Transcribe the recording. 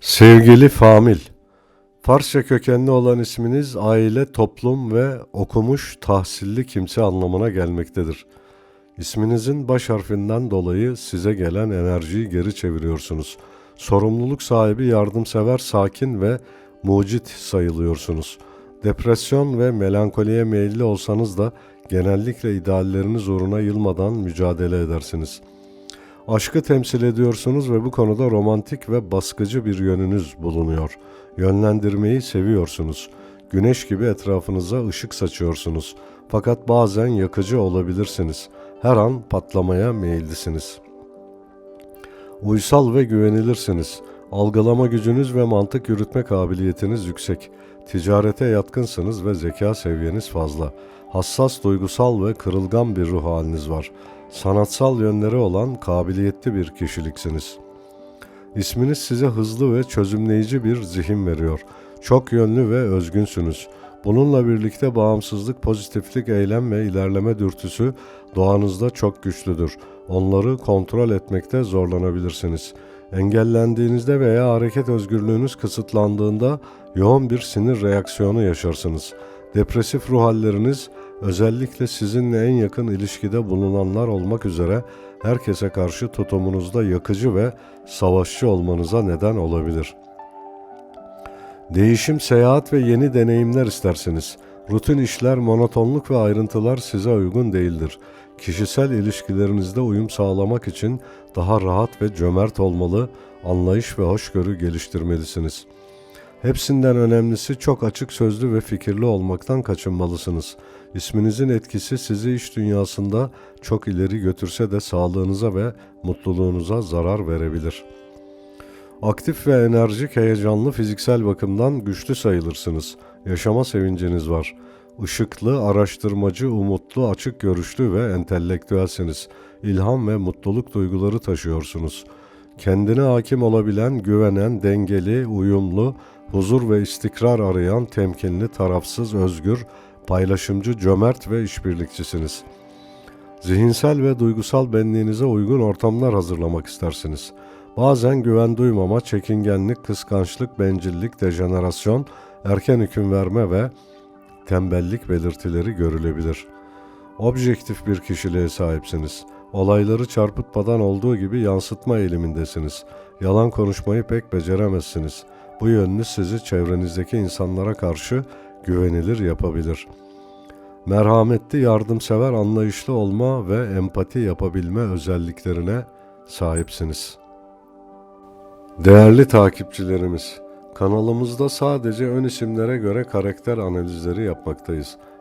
Sevgili Famil, Farsça kökenli olan isminiz aile, toplum ve okumuş, tahsilli kimse anlamına gelmektedir. İsminizin baş harfinden dolayı size gelen enerjiyi geri çeviriyorsunuz. Sorumluluk sahibi, yardımsever, sakin ve mucit sayılıyorsunuz. Depresyon ve melankoliye meyilli olsanız da genellikle idealleriniz uğruna yılmadan mücadele edersiniz.'' Aşkı temsil ediyorsunuz ve bu konuda romantik ve baskıcı bir yönünüz bulunuyor. Yönlendirmeyi seviyorsunuz. Güneş gibi etrafınıza ışık saçıyorsunuz. Fakat bazen yakıcı olabilirsiniz. Her an patlamaya meyillisiniz. Uysal ve güvenilirsiniz. Algılama gücünüz ve mantık yürütme kabiliyetiniz yüksek. Ticarete yatkınsınız ve zeka seviyeniz fazla. Hassas, duygusal ve kırılgan bir ruh haliniz var. Sanatsal yönleri olan kabiliyetli bir kişiliksiniz. İsminiz size hızlı ve çözümleyici bir zihin veriyor. Çok yönlü ve özgünsünüz. Bununla birlikte bağımsızlık, pozitiflik, eylem ve ilerleme dürtüsü doğanızda çok güçlüdür. Onları kontrol etmekte zorlanabilirsiniz. Engellendiğinizde veya hareket özgürlüğünüz kısıtlandığında yoğun bir sinir reaksiyonu yaşarsınız. Depresif ruh halleriniz özellikle sizinle en yakın ilişkide bulunanlar olmak üzere herkese karşı tutumunuzda yakıcı ve savaşçı olmanıza neden olabilir. Değişim, seyahat ve yeni deneyimler istersiniz. Rutin işler, monotonluk ve ayrıntılar size uygun değildir. Kişisel ilişkilerinizde uyum sağlamak için daha rahat ve cömert olmalı, anlayış ve hoşgörü geliştirmelisiniz. Hepsinden önemlisi çok açık sözlü ve fikirli olmaktan kaçınmalısınız. İsminizin etkisi sizi iş dünyasında çok ileri götürse de sağlığınıza ve mutluluğunuza zarar verebilir. Aktif ve enerjik, heyecanlı, fiziksel bakımdan güçlü sayılırsınız. Yaşama sevinciniz var. Işıklı, araştırmacı, umutlu, açık görüşlü ve entelektüelsiniz. İlham ve mutluluk duyguları taşıyorsunuz. Kendine hakim olabilen, güvenen, dengeli, uyumlu, huzur ve istikrar arayan, temkinli, tarafsız, özgür, paylaşımcı, cömert ve işbirlikçisiniz. Zihinsel ve duygusal benliğinize uygun ortamlar hazırlamak istersiniz. Bazen güven duymama, çekingenlik, kıskançlık, bencillik, dejenerasyon, erken hüküm verme ve tembellik belirtileri görülebilir. Objektif bir kişiliğe sahipsiniz. Olayları çarpıtmadan olduğu gibi yansıtma eğilimindesiniz. Yalan konuşmayı pek beceremezsiniz. Bu yönünüz sizi çevrenizdeki insanlara karşı güvenilir yapabilir. Merhametli, yardımsever, anlayışlı olma ve empati yapabilme özelliklerine sahipsiniz. Değerli takipçilerimiz, kanalımızda sadece ön isimlere göre karakter analizleri yapmaktayız.